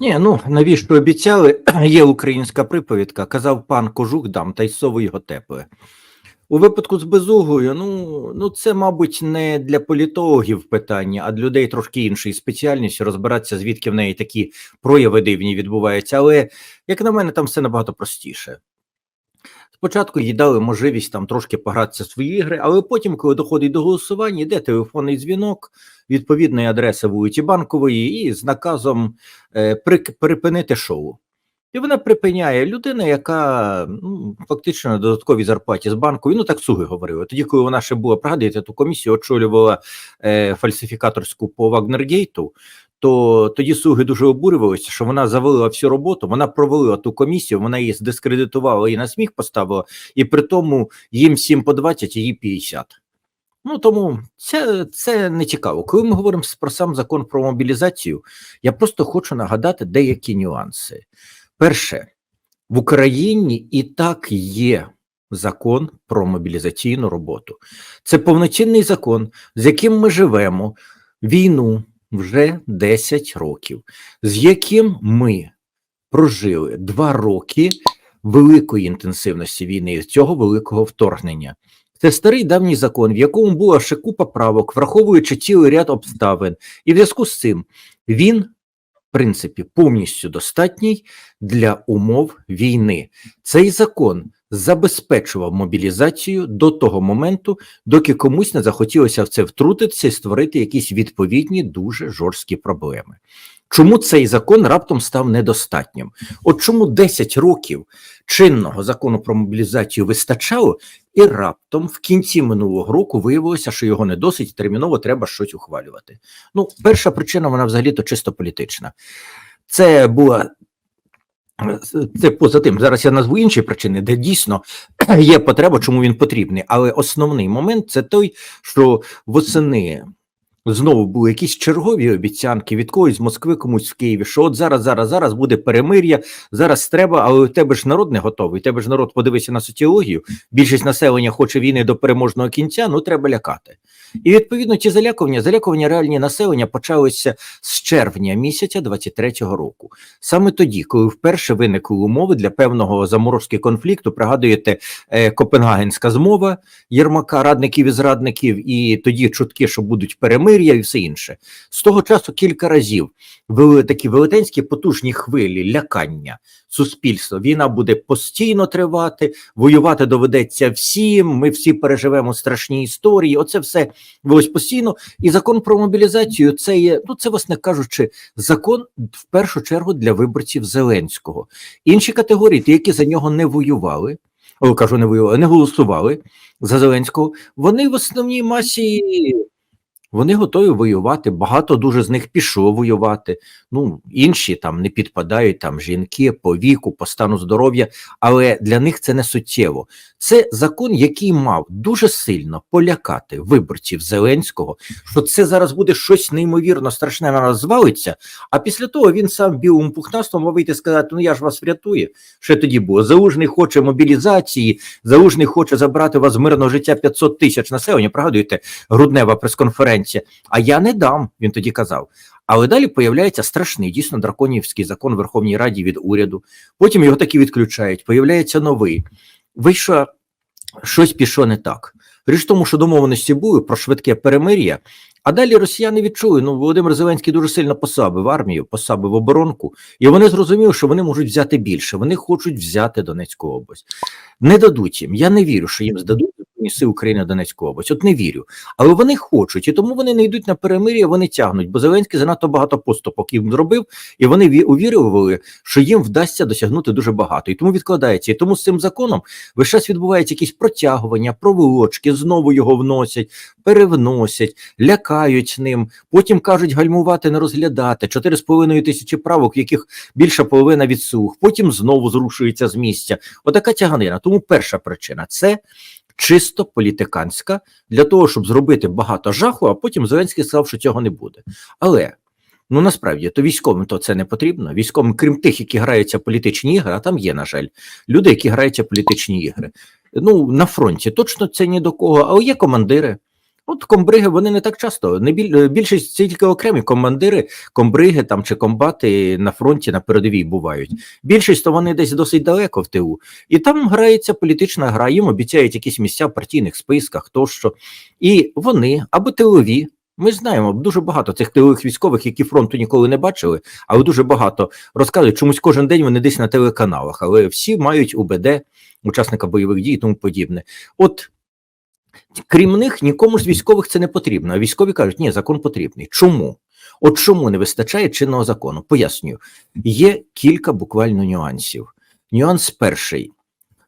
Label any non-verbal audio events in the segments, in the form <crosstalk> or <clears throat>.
Ні, ну навіщо обіцяли? <clears throat> Є українська приповідка, казав пан кожух дам, та й сови його тепле. У випадку з безугою, ну, ну це, мабуть, не для політологів питання, а для людей трошки іншої спеціальності розбиратися, звідки в неї такі прояви дивні відбуваються. Але, як на мене, там все набагато простіше. Спочатку їй дали можливість там трошки погратися в свої ігри, але потім, коли доходить до голосування, йде телефонний дзвінок відповідної адреси вулиці Банкової і з наказом е, прик- припинити шоу. І вона припиняє людина, яка ну, фактично на додатковій зарплаті з банку. Ну так суги говорили. Тоді, коли вона ще була, пригадуєте, ту комісію очолювала е, фальсифікаторську по Вагнергейту, то тоді суги дуже обурювалися, що вона завалила всю роботу, вона провалила ту комісію, вона її здискредитувала і на сміх поставила, і при тому їм всім по 20, її 50. Ну тому це, це не цікаво. Коли ми говоримо про сам закон про мобілізацію, я просто хочу нагадати деякі нюанси. Перше, в Україні і так є закон про мобілізаційну роботу. Це повноцінний закон, з яким ми живемо війну вже 10 років, з яким ми прожили два роки великої інтенсивності війни, цього великого вторгнення. Це старий давній закон, в якому була ще купа правок, враховуючи цілий ряд обставин, і в зв'язку з цим він, в принципі, повністю достатній для умов війни. Цей закон забезпечував мобілізацію до того моменту, доки комусь не захотілося в це втрутитися і створити якісь відповідні дуже жорсткі проблеми. Чому цей закон раптом став недостатнім? От чому 10 років чинного закону про мобілізацію вистачало, і раптом в кінці минулого року виявилося, що його не досить терміново треба щось ухвалювати. Ну, перша причина, вона взагалі-то чисто політична. Це була це поза тим. Зараз я назву інші причини, де дійсно <clears throat> є потреба, чому він потрібний. Але основний момент це той, що восени знову були якісь чергові обіцянки від когось з Москви, комусь в Києві, що от зараз, зараз, зараз буде перемир'я, зараз треба, але у тебе ж народ не готовий. Тебе ж народ подивися на соціологію. Більшість населення хоче війни до переможного кінця, ну треба лякати. І відповідно ті залякування, залякування реальні населення почалися з червня місяця 23-го року. Саме тоді, коли вперше виникли умови для певного заморозки конфлікту, пригадуєте е, Копенгагенська змова Єрмака, радників і зрадників, і тоді чутки, що будуть перемир'я і все інше. З того часу кілька разів вели такі велетенські потужні хвилі лякання суспільства. Війна буде постійно тривати, воювати доведеться всім. Ми всі переживемо страшні історії. Оце все велось постійно. І закон про мобілізацію це є, ну це, власне кажучи, закон в першу чергу для виборців Зеленського. Інші категорії, ті, які за нього не воювали, о, кажу, не воювали, не голосували за Зеленського, вони в основній масі. Вони готові воювати. Багато дуже з них пішло воювати. Ну інші там не підпадають там жінки по віку, по стану здоров'я, але для них це не суттєво. Це закон, який мав дуже сильно полякати виборців Зеленського, що це зараз буде щось неймовірно страшне на нас звалиться. А після того він сам білим пухнастом мав вийти сказати: Ну я ж вас врятую. Що тоді було? Залужний хоче мобілізації, залужний хоче забрати вас з мирного життя 500 тисяч населення. Пригадуєте, груднева прес-конференція. А я не дам, він тоді казав. Але далі появляється страшний, дійсно драконівський закон в Верховній Раді від уряду. Потім його таки відключають. Появляється новий. Вийшло щось пішло не так. Річ тому, що домовленості були про швидке перемир'я, а далі росіяни відчули, ну Володимир Зеленський дуже сильно посабив армію, посабив оборонку, і вони зрозуміли, що вони можуть взяти більше. Вони хочуть взяти Донецьку область. Не дадуть їм. Я не вірю, що їм здадуть Сили України Донецьку область. От не вірю. Але вони хочуть, і тому вони не йдуть на перемир'я, вони тягнуть. Бо Зеленський занадто багато поступок їм зробив, і вони увірювали, що їм вдасться досягнути дуже багато. І тому відкладається. І тому з цим законом весь час відбуваються якісь протягування, проволочки, знову його вносять, перевносять, лякають ним. Потім кажуть гальмувати, не розглядати. 4,5 тисячі правок, в яких більша половина відсух. Потім знову зрушується з місця. Отака тяганина. Тому перша причина це. Чисто політиканська для того, щоб зробити багато жаху, а потім Зеленський сказав, що цього не буде. Але ну насправді то військовим то це не потрібно. Військовим, крім тих, які граються політичні ігри, а там є, на жаль, люди, які граються політичні ігри. Ну на фронті точно це ні до кого, але є командири. От комбриги вони не так часто. Не біль, е, більшість це тільки окремі командири, комбриги там чи комбати на фронті на передовій бувають. Більшість то вони десь досить далеко в ТУ. І там грається політична гра, їм обіцяють якісь місця в партійних списках тощо. І вони або тилові. Ми знаємо дуже багато цих тилових військових, які фронту ніколи не бачили, але дуже багато розказують, чомусь кожен день вони десь на телеканалах, але всі мають УБД, учасника бойових дій і тому подібне. От крім них, нікому з військових це не потрібно. А військові кажуть, ні, закон потрібний. Чому? От чому не вистачає чинного закону? Пояснюю, є кілька буквально нюансів. Нюанс перший.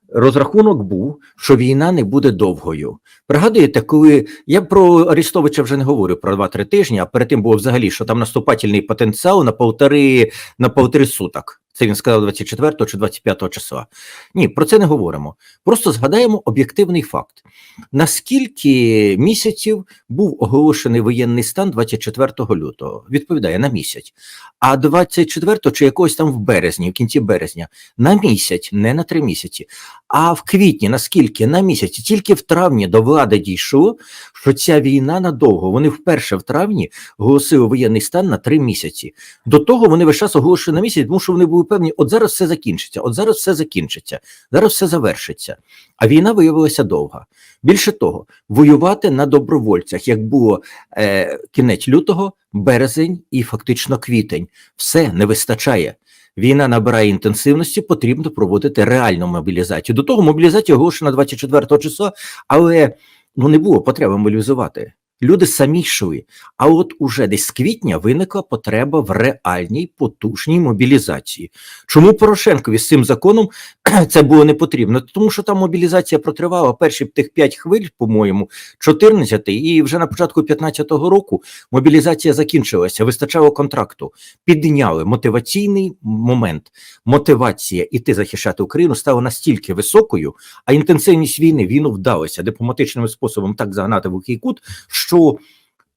Розрахунок був, що війна не буде довгою. Пригадуєте, коли я про Арестовича вже не говорю про 2-3 тижні, а перед тим було взагалі, що там наступательний потенціал на полтори, на полтори суток. Це він сказав 24 чи 25 числа. Ні, про це не говоримо. Просто згадаємо об'єктивний факт. Наскільки місяців був оголошений воєнний стан 24 лютого? Відповідає на місяць. А 24 чи якогось там в березні, в кінці березня, на місяць, не на три місяці. А в квітні, наскільки на місяць, тільки в травні до влади дійшло, що ця війна надовго. Вони вперше в травні оголосили воєнний стан на три місяці. До того вони весь час оголошували на місяць, тому що вони були певні, от зараз все закінчиться, от зараз все закінчиться, зараз все завершиться. А війна виявилася довга. Більше того, воювати на добровольцях, як було е, кінець лютого, березень і фактично квітень, все не вистачає. Війна набирає інтенсивності, потрібно проводити реальну мобілізацію. До того мобілізація оголошена 24 числа, але ну не було потреби мобілізувати. Люди самі йшли. А от уже десь з квітня виникла потреба в реальній потужній мобілізації. Чому Порошенкові з цим законом <clears throat> це було не потрібно? Тому що там мобілізація протривала перші тих 5 хвиль, по-моєму, 14, і вже на початку 15-го року мобілізація закінчилася, вистачало контракту, підняли мотиваційний момент. Мотивація іти захищати Україну стала настільки високою, а інтенсивність війни війну вдалося дипломатичним способом так загнати в глухий кут, що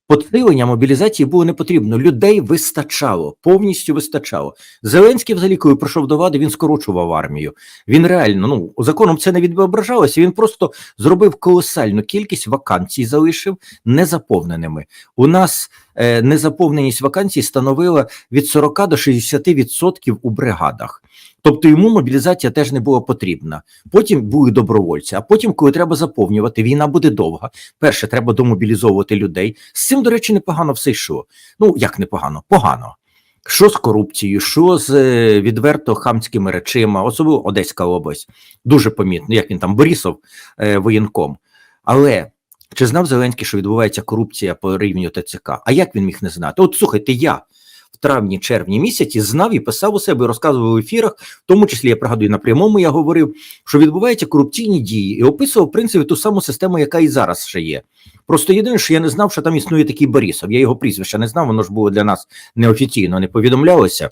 посилення мобілізації було не потрібно. Людей вистачало, повністю вистачало. Зеленський, взагалі, коли прийшов до влади, він скорочував армію. Він реально ну законом це не відображалося. Він просто зробив колосальну кількість вакансій, залишив незаповненими. У нас незаповненість вакансій становила від 40 до 60% у бригадах. Тобто йому мобілізація теж не була потрібна. Потім були добровольці, а потім, коли треба заповнювати, війна буде довга. Перше, треба домобілізовувати людей. З цим, до речі, непогано все йшло. Ну як непогано? Погано. Що з корупцією, що з е, відверто хамськими речима, особливо Одеська область, дуже помітно, як він там Борисов е, воєнком. Але чи знав Зеленський, що відбувається корупція по рівню ТЦК? А як він міг не знати? От слухайте, я в травні-червні місяці знав і писав у себе, розказував в ефірах, в тому числі я пригадую на прямому, я говорив, що відбуваються корупційні дії, і описував в принципі ту саму систему, яка і зараз ще є. Просто єдине, що я не знав, що там існує такий Борисов. Я його прізвища не знав, воно ж було для нас неофіційно, не повідомлялося.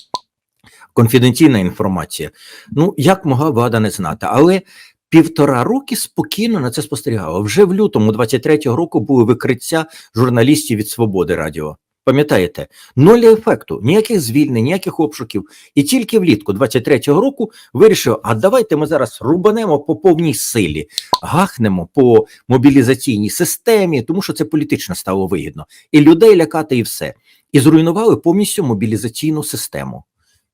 Конфіденційна інформація. Ну, як могла влада не знати, але півтора роки спокійно на це спостерігала. Вже в лютому 23-го року були викриття журналістів від Свободи Радіо. Пам'ятаєте, нуль ефекту, ніяких звільнень, ніяких обшуків. І тільки влітку 23-го року вирішив: а давайте ми зараз рубанемо по повній силі, гахнемо по мобілізаційній системі, тому що це політично стало вигідно. І людей лякати, і все. І зруйнували повністю мобілізаційну систему.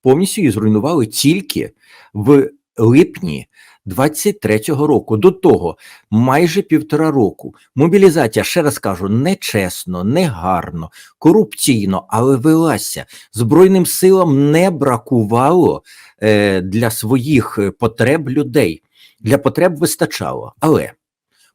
Повністю її зруйнували тільки в липні 23-го року. До того майже півтора року. Мобілізація, ще раз кажу, нечесно, негарно, корупційно, але велася. Збройним силам не бракувало е, для своїх потреб людей. Для потреб вистачало. Але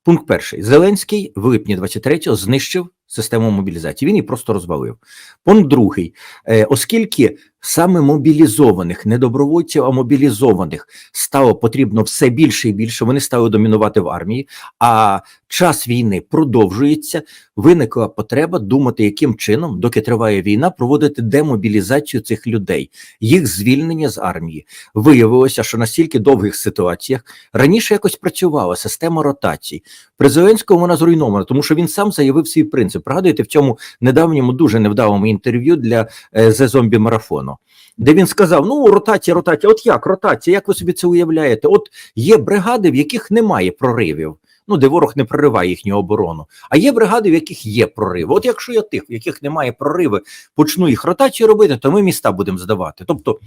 пункт перший: Зеленський в липні 23-го знищив систему мобілізації. Він її просто розвалив. Пункт другий, е, оскільки саме мобілізованих, не добровольців, а мобілізованих стало потрібно все більше і більше, вони стали домінувати в армії, а час війни продовжується. Виникла потреба думати, яким чином, доки триває війна, проводити демобілізацію цих людей, їх звільнення з армії. Виявилося, що на стільки довгих ситуаціях раніше якось працювала система ротацій. При Зеленському вона зруйнована, тому що він сам заявив свій принцип. Це пригадуєте в цьому недавньому дуже невдалому інтерв'ю для е, The Zombie марафону, де він сказав: Ну, ротація, ротація, от як ротація, як ви собі це уявляєте? От є бригади, в яких немає проривів. Ну, де ворог не прориває їхню оборону. А є бригади, в яких є прориви. От якщо я тих, в яких немає прориви, почну їх ротацію робити, то ми міста будемо здавати. Тобто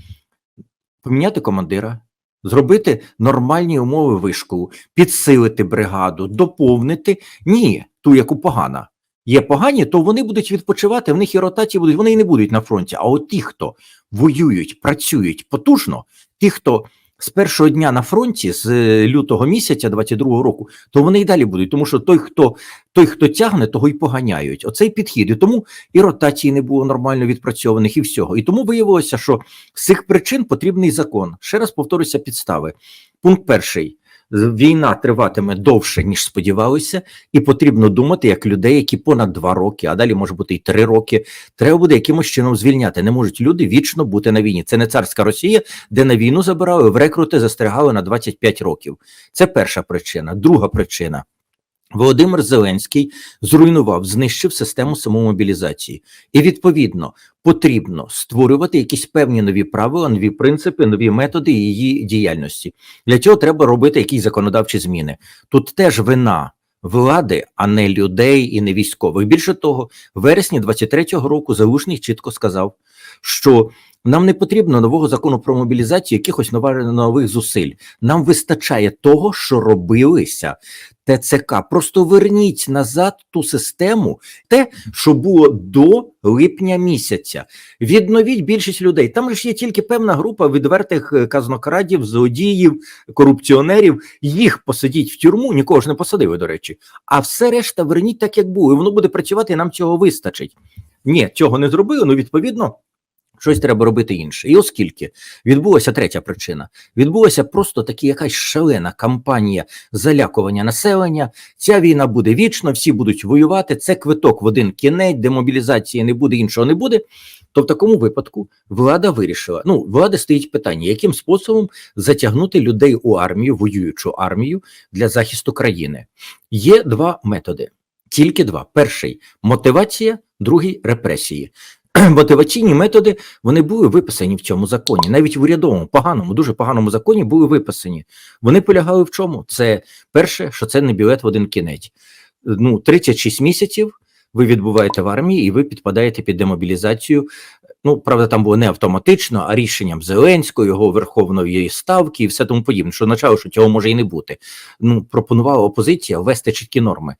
поміняти командира, зробити нормальні умови вишколу, підсилити бригаду, доповнити. Ні, ту, яку погана. Є погані, то вони будуть відпочивати, в них і ротації будуть, вони і не будуть на фронті. А от ті, хто воюють, працюють потужно, ті, хто з першого дня на фронті, з е, лютого місяця 22-го року, то вони і далі будуть, тому що той, хто той, хто тягне, того й поганяють. Оцей підхід. І тому і ротації не було нормально відпрацьованих, і всього. І тому виявилося, що з цих причин потрібний закон. Ще раз повторюся підстави. Пункт перший. Війна триватиме довше, ніж сподівалися, і потрібно думати як людей, які понад два роки, а далі може бути і три роки. Треба буде якимось чином звільняти. Не можуть люди вічно бути на війні. Це не царська Росія, де на війну забирали, в рекрути застерігали на 25 років. Це перша причина. Друга причина. Володимир Зеленський зруйнував, знищив систему самомобілізації, і відповідно потрібно створювати якісь певні нові правила, нові принципи, нові методи її діяльності. Для цього треба робити якісь законодавчі зміни. Тут теж вина влади, а не людей і не військових. Більше того, в вересні 23-го року Залужний чітко сказав, що нам не потрібно нового закону про мобілізацію, якихось нових зусиль. Нам вистачає того, що робилися ТЦК. Просто верніть назад ту систему, те, що було до липня місяця. Відновіть більшість людей. Там ж є тільки певна група відвертих е, казнокрадів, злодіїв, корупціонерів. Їх посадіть в тюрму, нікого ж не посадили, до речі. А все решта верніть так, як було. І воно буде працювати, і нам цього вистачить. Ні, цього не зробили. Ну відповідно. Щось треба робити інше. І оскільки відбулася третя причина, відбулася просто такі якась шалена кампанія залякування населення. Ця війна буде вічно, всі будуть воювати. Це квиток в один кінець, демобілізації не буде, іншого не буде. То в такому випадку влада вирішила. Ну, влада стоїть питання, яким способом затягнути людей у армію, воюючу армію для захисту країни. Є два методи, тільки два: перший мотивація, другий репресії. <clears throat> Мотиваційні методи вони були виписані в цьому законі, навіть в урядовому, поганому, дуже поганому законі були виписані. Вони полягали в чому? Це перше, що це не білет в один кінець. Ну, 36 місяців ви відбуваєте в армії і ви підпадаєте під демобілізацію. Ну, правда, там було не автоматично, а рішенням Зеленського, його верховної ставки і все тому подібне, що означало, що цього може і не бути. Ну, пропонувала опозиція ввести чіткі норми.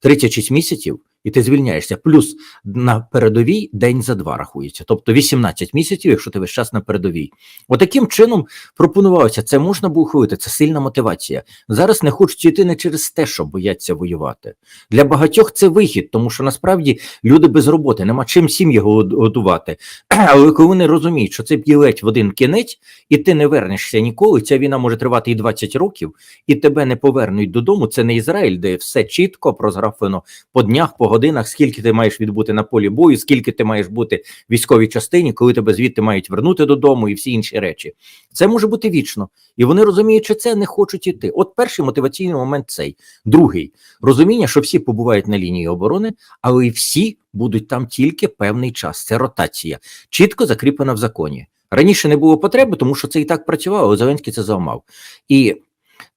36 місяців, і ти звільняєшся. Плюс на передовій день за два рахується. Тобто 18 місяців, якщо ти весь час на передовій. Отаким чином пропонувалося, це можна було ухвалити, це сильна мотивація. Зараз не хочуть йти не через те, що бояться воювати. Для багатьох це вихід, тому що насправді люди без роботи, нема чим сім'ї год- годувати. <clears throat> Але коли вони розуміють, що це білет в один кінець, і ти не вернешся ніколи, ця війна може тривати і 20 років, і тебе не повернуть додому. Це не Ізраїль, де все чітко прозграфлено по днях, по годинах, скільки ти маєш відбути на полі бою, скільки ти маєш бути в військовій частині, коли тебе звідти мають вернути додому і всі інші речі. Це може бути вічно. І вони розуміють, що це не хочуть іти. От перший мотиваційний момент цей. Другий розуміння, що всі побувають на лінії оборони, але і всі будуть там тільки певний час. Це ротація, чітко закріплена в законі. Раніше не було потреби, тому що це і так працювало. але Зеленський це зламав. І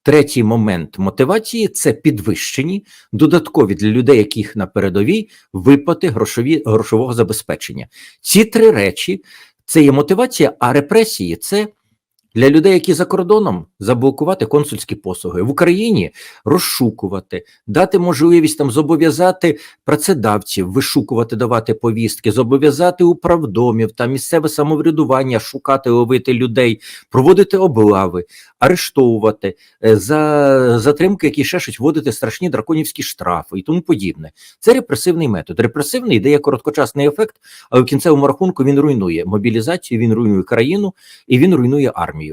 третій момент мотивації це підвищені додаткові для людей, яких на передовій виплати грошові грошового забезпечення. Ці три речі це є мотивація, а репресії це для людей, які за кордоном заблокувати консульські послуги в Україні, розшукувати, дати можливість там зобов'язати працедавців, вишукувати, давати повістки, зобов'язати управдомів та місцеве самоврядування, шукати, ловити людей, проводити облави, арештовувати е, за затримки, які ще щось вводити страшні драконівські штрафи і тому подібне. Це репресивний метод. Репресивний дає короткочасний ефект, але в кінцевому рахунку він руйнує мобілізацію, він руйнує країну і він руйнує армію.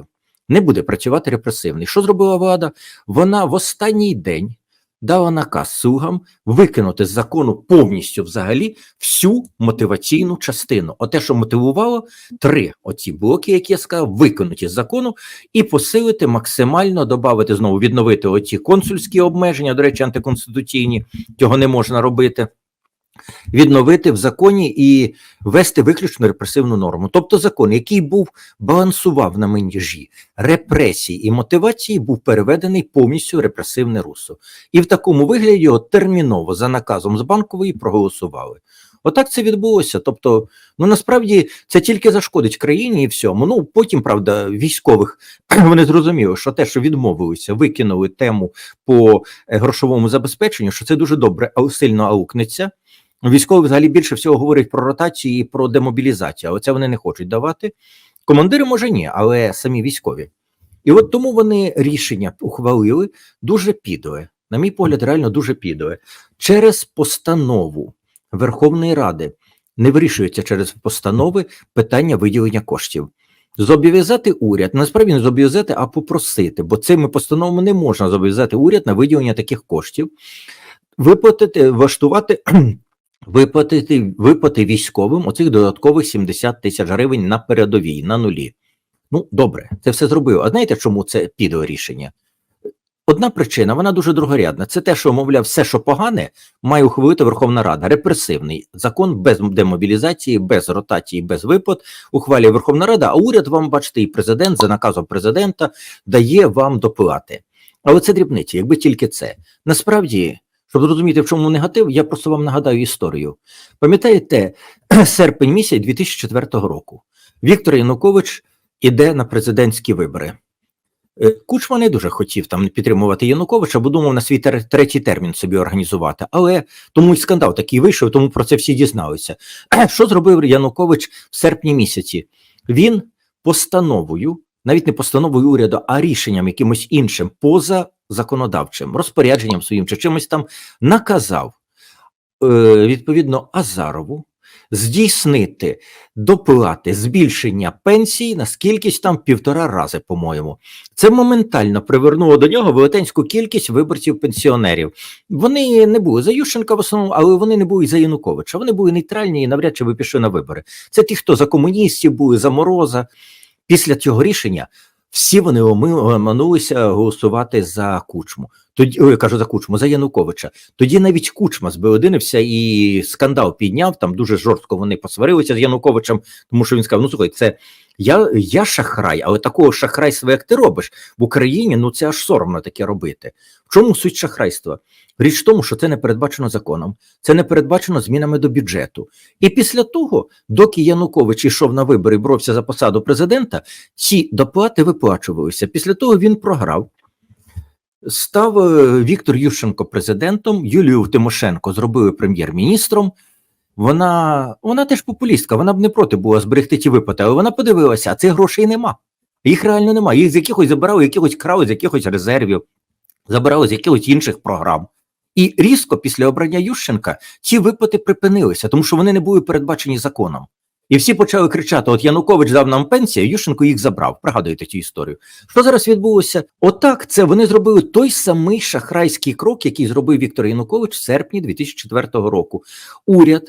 Не буде працювати репресивний. Що зробила влада? Вона в останній день дала наказ слугам викинути з закону повністю взагалі всю мотиваційну частину. Оте, що мотивувало, три оці блоки, які я сказав, викинуті з закону, і посилити максимально додати знову відновити оці консульські обмеження, до речі, антиконституційні, цього не можна робити. Відновити в законі і ввести виключно репресивну норму. Тобто закон, який був балансував на межі репресій і мотивації, був переведений повністю в репресивне русло. І в такому вигляді його терміново за наказом з банкової проголосували. Отак це відбулося. Тобто, ну насправді це тільки зашкодить країні і всьому. Ну потім, правда, військових <clears throat> вони зрозуміли, що те, що відмовилися, викинули тему по е, грошовому забезпеченню, що це дуже добре, а сильно аукнеться. Військові взагалі більше всього говорять про ротацію і про демобілізацію, але це вони не хочуть давати. Командири може ні, але самі військові. І от тому вони рішення ухвалили дуже підле, на мій погляд, реально дуже підле. Через постанову Верховної Ради не вирішується через постанови питання виділення коштів. Зобов'язати уряд, насправді не зобов'язати, а попросити, бо цими постановами не можна зобов'язати уряд на виділення таких коштів, виплатити, влаштувати виплатити виплати військовим оцих додаткових 70 тисяч гривень на передовій, на нулі. Ну, добре, це все зробив. А знаєте, чому це піде рішення? Одна причина, вона дуже другорядна. Це те, що, мовляв, все, що погане, має ухвалити Верховна Рада. Репресивний закон без демобілізації, без ротації, без виплат ухвалює Верховна Рада, а уряд вам, бачите, і президент за наказом президента дає вам доплати. Але це дрібниці, якби тільки це. Насправді, щоб зрозуміти, в чому негатив, я просто вам нагадаю історію. Пам'ятаєте, <clears throat> серпень місяць 2004 року Віктор Янукович іде на президентські вибори. Е, Кучма не дуже хотів там підтримувати Януковича, бо думав на свій третій термін собі організувати. Але тому і скандал такий вийшов, тому про це всі дізналися. <clears throat> Що зробив Янукович в серпні місяці? Він постановою, навіть не постановою уряду, а рішенням якимось іншим, поза законодавчим, розпорядженням своїм чи чимось там наказав е, відповідно Азарову здійснити доплати збільшення пенсії на скількись там півтора рази, по-моєму. Це моментально привернуло до нього велетенську кількість виборців-пенсіонерів. Вони не були за Ющенка в основному, але вони не були за Януковича. Вони були нейтральні і навряд чи би пішли на вибори. Це ті, хто за комуністів були, за Мороза. Після цього рішення всі вони оминулися голосувати за кучму. Тоді ой, я кажу за кучму, за Януковича. Тоді навіть кучма збеодинився і скандал підняв. Там дуже жорстко вони посварилися з Януковичем, тому що він сказав: ну слухай, це я, я шахрай, але такого шахрайства, як ти робиш в Україні, ну це аж соромно таке робити. В чому суть шахрайства? Річ в тому, що це не передбачено законом, це не передбачено змінами до бюджету. І після того, доки Янукович йшов на вибори і боровся за посаду президента, ці доплати виплачувалися. Після того він програв. Став е, Віктор Ющенко президентом, Юлію Тимошенко зробили прем'єр-міністром. Вона, вона теж популістка, вона б не проти була зберегти ті виплати, але вона подивилася, а цих грошей нема. Їх реально нема. Їх з якихось забирали, якихось крали, з якихось резервів, забирали з якихось інших програм. І різко після обрання Ющенка ці виплати припинилися, тому що вони не були передбачені законом. І всі почали кричати: от Янукович дав нам пенсію, Ющенко їх забрав. Пригадуєте цю історію. Що зараз відбулося? Отак, це вони зробили той самий шахрайський крок, який зробив Віктор Янукович в серпні 2004 року. Уряд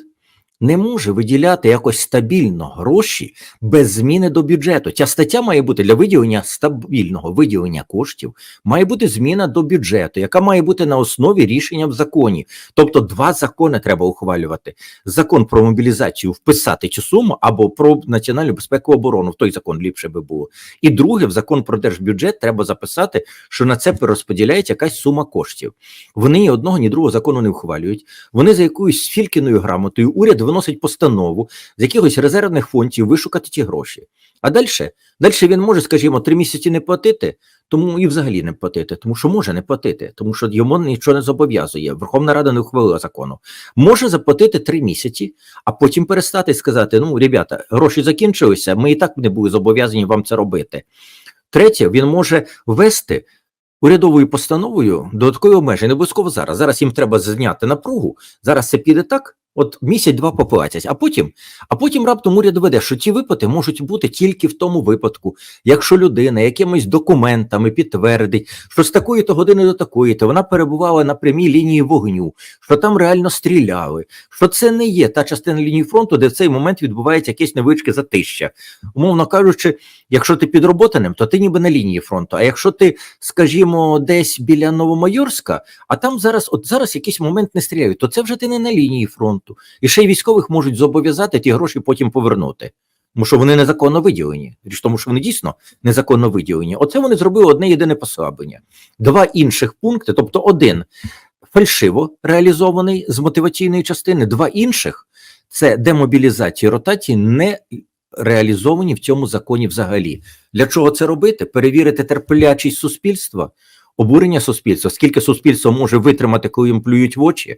не може виділяти якось стабільно гроші без зміни до бюджету. Ця стаття має бути для виділення стабільного виділення коштів, має бути зміна до бюджету, яка має бути на основі рішення в законі. Тобто, два закони треба ухвалювати: закон про мобілізацію вписати цю суму або про національну безпеку оборону. В той закон ліпше би було. І друге, в закон про держбюджет треба записати, що на це перерозподіляється якась сума коштів. Вони ні одного, ні другого закону не ухвалюють. Вони за якоюсь фількіною грамотою уряд виносить постанову з якихось резервних фондів вишукати ті гроші. А далі, далі він може, скажімо, три місяці не платити, тому і взагалі не платити, тому що може не платити, тому що йому нічого не зобов'язує. Верховна Рада не ухвалила закону. Може заплатити три місяці, а потім перестати сказати: ну, ребята, гроші закінчилися, ми і так не були зобов'язані вам це робити. Третє, він може ввести урядовою постановою додаткові обмеження. Не обов'язково зараз. Зараз їм треба зняти напругу. Зараз це піде так. От місяць-два поплатять, а потім, а потім раптом уряд доведе, що ці виплати можуть бути тільки в тому випадку, якщо людина якимись документами підтвердить, що з такої то години до такої, то вона перебувала на прямій лінії вогню, що там реально стріляли, що це не є та частина лінії фронту, де в цей момент відбувається якесь невеличке затища. Умовно кажучи, якщо ти підроботаним, то ти ніби на лінії фронту. А якщо ти, скажімо, десь біля Новомайорська, а там зараз, от зараз якийсь момент не стріляють, то це вже ти не на лінії фронту. Фонду. І ще й військових можуть зобов'язати ті гроші потім повернути. Тому що вони незаконно виділені. Річ тому, що вони дійсно незаконно виділені. Оце вони зробили одне єдине послаблення. Два інших пункти, тобто один фальшиво реалізований з мотиваційної частини, два інших це демобілізація і ротації не реалізовані в цьому законі взагалі. Для чого це робити? Перевірити терплячість суспільства, обурення суспільства. Скільки суспільство може витримати, коли їм плюють в очі?